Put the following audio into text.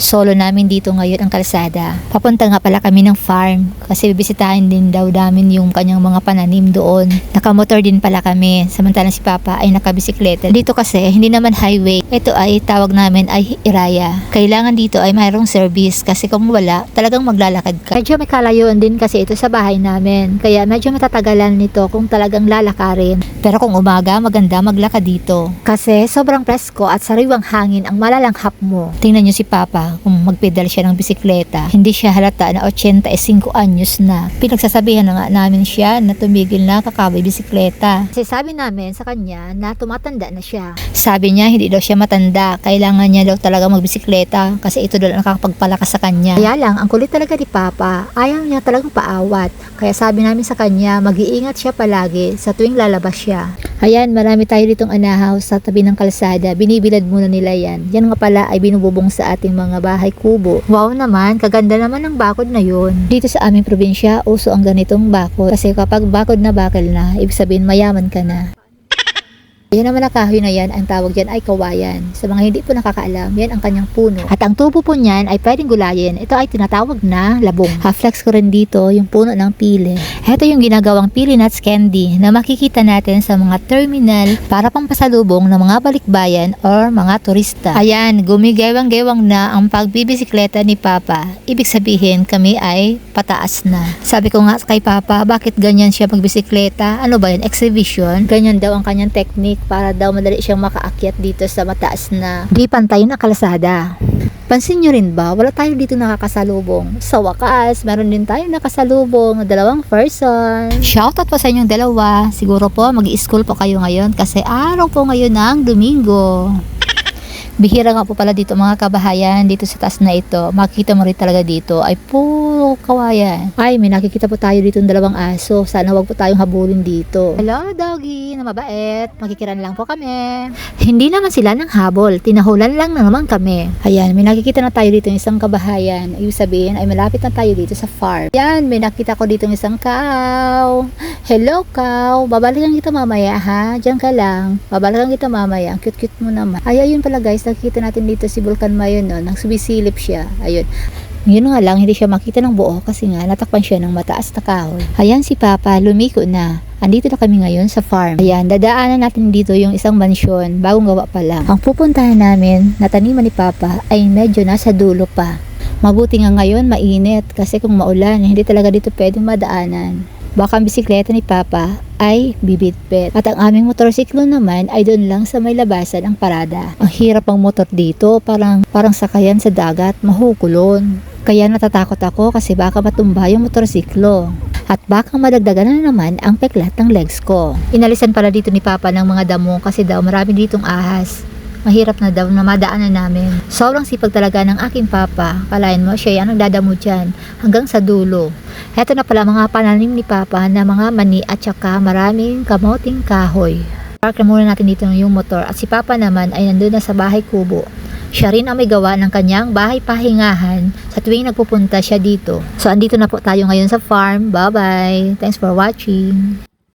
Solo namin dito ngayon ang kalsada. Papunta nga pala kami ng farm kasi bibisitahin din daw namin yung kanyang mga pananim doon. Nakamotor din pala kami samantalang si Papa ay nakabisikleta. Dito kasi hindi naman highway. Ito ay tawag namin ay Iraya. Kailangan dito ay mayroong service kasi kung wala talagang maglalakad ka. Medyo may kalayuan din kasi ito sa bahay namin. Kaya medyo matatagalan nito kung talagang lalakarin. Pero kung umaga maganda maglakad dito. Kasi sobrang presko at sariwang hangin ang malalanghap mo. Tingnan nyo si Papa kung magpedal siya ng bisikleta. Hindi siya halata na 85 anyos na. Pinagsasabihan na nga namin siya na tumigil na kakabay bisikleta. Kasi sabi namin sa kanya na tumatanda na siya. Sabi niya hindi daw siya matanda. Kailangan niya daw talaga magbisikleta kasi ito daw ang nakakapagpalakas sa kanya. Kaya lang, ang kulit talaga ni Papa. Ayaw niya talagang paawat. Kaya sabi namin sa kanya, mag-iingat siya palagi sa tuwing lalabas siya. Ayan, marami tayo ditong anahaw sa tabi ng kalsada. Binibilad muna nila yan. Yan nga pala ay binububong sa ating mga bahay kubo. Wow naman, kaganda naman ng bakod na yun. Dito sa aming probinsya, uso ang ganitong bakod. Kasi kapag bakod na bakal na, ibig sabihin mayaman ka na. Yan naman ang kahoy na yan, ang tawag dyan ay kawayan. Sa mga hindi po nakakaalam, yan ang kanyang puno. At ang tubo po niyan ay pwedeng gulayin. Ito ay tinatawag na labong. Ha-flex ko rin dito yung puno ng pili. Ito yung ginagawang pili nuts candy na makikita natin sa mga terminal para pang pasalubong ng mga balikbayan or mga turista. Ayan, gumigewang-gewang na ang pagbibisikleta ni Papa. Ibig sabihin, kami ay pataas na. Sabi ko nga kay Papa, bakit ganyan siya magbisikleta? Ano ba yan? Exhibition? Ganyan daw ang kanyang technique para daw madali siyang makaakyat dito sa mataas na di pantay na kalsada. Pansin nyo rin ba, wala tayo dito nakakasalubong. Sa wakas, meron din tayo nakasalubong na dalawang person. Shoutout po sa inyong dalawa. Siguro po, mag-i-school po kayo ngayon kasi araw po ngayon ng Domingo. Bihira nga po pala dito mga kabahayan dito sa taas na ito. Makikita mo rin talaga dito ay puro kawayan. Ay, may nakikita po tayo dito ng dalawang aso. Sana wag po tayong habulin dito. Hello, doggy. Na mabait. Makikiran lang po kami. Hindi naman sila ng habol. Tinahulan lang na naman kami. Ayan, may nakikita na tayo dito ng isang kabahayan. Ibig sabihin ay malapit na tayo dito sa farm. Yan, may nakita ko dito ng isang cow. Hello, cow. Babalikan kita mamaya ha. Diyan ka lang. Babalikan kita mamaya. Ang cute-cute mo naman. Ay, ayun pala guys. Nakikita natin dito si Vulcan Mayon no. Nang siya. Ayun. Yun nga lang, hindi siya makita ng buo kasi nga natakpan siya ng mataas na kahoy. Ayan si Papa, lumiko na. Andito na kami ngayon sa farm. Ayan, dadaanan natin dito yung isang mansyon, bagong gawa pa lang. Ang pupuntahan namin na taniman ni Papa ay medyo nasa dulo pa. Mabuti nga ngayon mainit kasi kung maulan, hindi talaga dito pwedeng madaanan. Baka ang bisikleta ni Papa ay bibitbit. At ang aming motorsiklo naman ay doon lang sa may labasan ang parada. Ang hirap ang motor dito, parang, parang sakayan sa dagat, mahukulon. Kaya natatakot ako kasi baka matumba yung motorsiklo. At baka madagdagan na naman ang peklat ng legs ko. Inalisan pala dito ni Papa ng mga damo kasi daw marami ditong ahas. Mahirap na daw na madaanan namin. Sobrang sipag talaga ng aking papa. Kalain mo, siya yan ang dadamo dyan. Hanggang sa dulo. Heto na pala mga pananim ni papa na mga mani at saka maraming kamoting kahoy. Park na muna natin dito yung motor at si papa naman ay nandun na sa bahay kubo. Siya rin ang may gawa ng kanyang bahay pahingahan sa tuwing nagpupunta siya dito. So andito na po tayo ngayon sa farm. Bye bye. Thanks for watching.